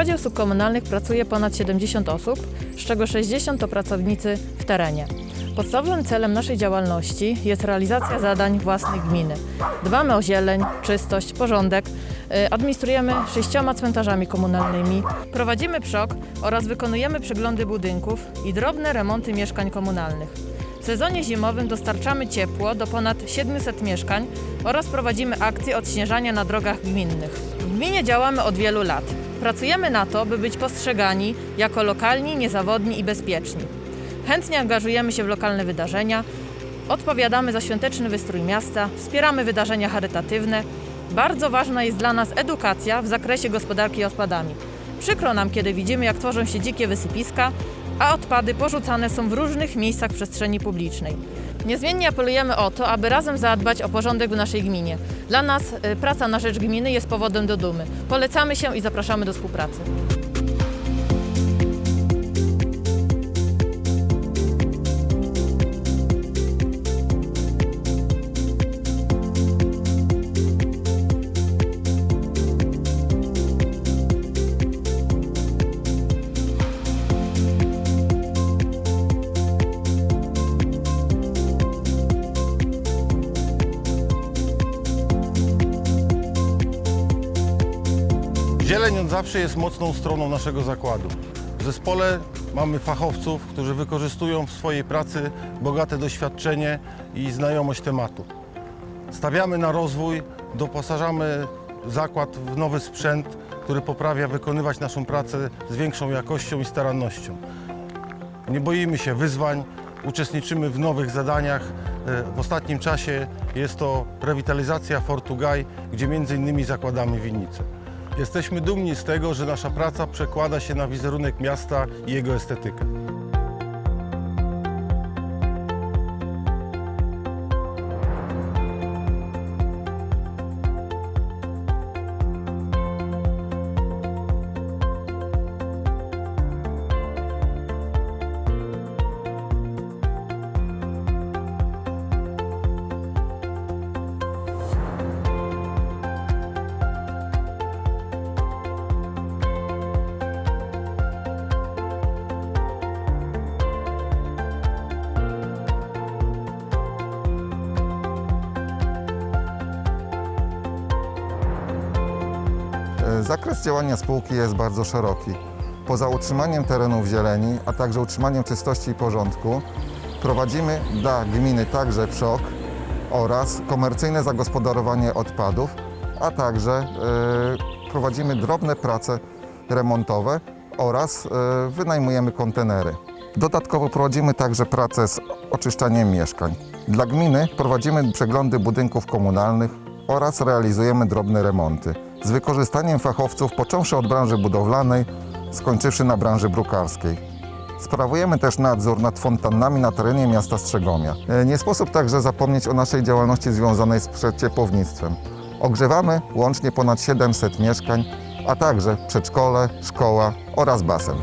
Zakładzie usług komunalnych pracuje ponad 70 osób, z czego 60 to pracownicy w terenie. Podstawowym celem naszej działalności jest realizacja zadań własnych gminy. Dbamy o zieleń, czystość, porządek, y, administrujemy sześcioma cmentarzami komunalnymi, prowadzimy przok oraz wykonujemy przeglądy budynków i drobne remonty mieszkań komunalnych. W sezonie zimowym dostarczamy ciepło do ponad 700 mieszkań oraz prowadzimy akcje odśnieżania na drogach gminnych. W gminie działamy od wielu lat. Pracujemy na to, by być postrzegani jako lokalni, niezawodni i bezpieczni. Chętnie angażujemy się w lokalne wydarzenia, odpowiadamy za świąteczny wystrój miasta, wspieramy wydarzenia charytatywne. Bardzo ważna jest dla nas edukacja w zakresie gospodarki odpadami. Przykro nam, kiedy widzimy, jak tworzą się dzikie wysypiska, a odpady porzucane są w różnych miejscach przestrzeni publicznej. Niezmiennie apelujemy o to, aby razem zadbać o porządek w naszej gminie. Dla nas y, praca na rzecz gminy jest powodem do dumy. Polecamy się i zapraszamy do współpracy. Zieleń od zawsze jest mocną stroną naszego zakładu. W zespole mamy fachowców, którzy wykorzystują w swojej pracy bogate doświadczenie i znajomość tematu. Stawiamy na rozwój, doposażamy zakład w nowy sprzęt, który poprawia wykonywać naszą pracę z większą jakością i starannością. Nie boimy się wyzwań, uczestniczymy w nowych zadaniach. E, W ostatnim czasie jest to rewitalizacja Fortu Gaj, gdzie między innymi zakładamy winnicę. Jesteśmy dumni z tego, że nasza praca przekłada się na wizerunek miasta i jego estetykę. Zakres działania spółki jest bardzo szeroki. Poza utrzymaniem terenów zieleni, a także utrzymaniem czystości i porządku, prowadzimy dla gminy także PSZOK oraz komercyjne zagospodarowanie odpadów, a także e, prowadzimy drobne prace remontowe oraz e, wynajmujemy kontenery. Dodatkowo prowadzimy także pracę z oczyszczaniem mieszkań. Dla gminy prowadzimy przeglądy budynków komunalnych oraz realizujemy drobne remonty z wykorzystaniem fachowców począwszy od branży budowlanej, skończywszy na branży brukarskiej. Sprawujemy też nadzór nad fontannami na terenie miasta Strzegomia. E, Nie sposób także zapomnieć o naszej działalności związanej z przeciepłownictwem. Ogrzewamy łącznie ponad 700 mieszkań, a także przedszkole, szkoła oraz basen.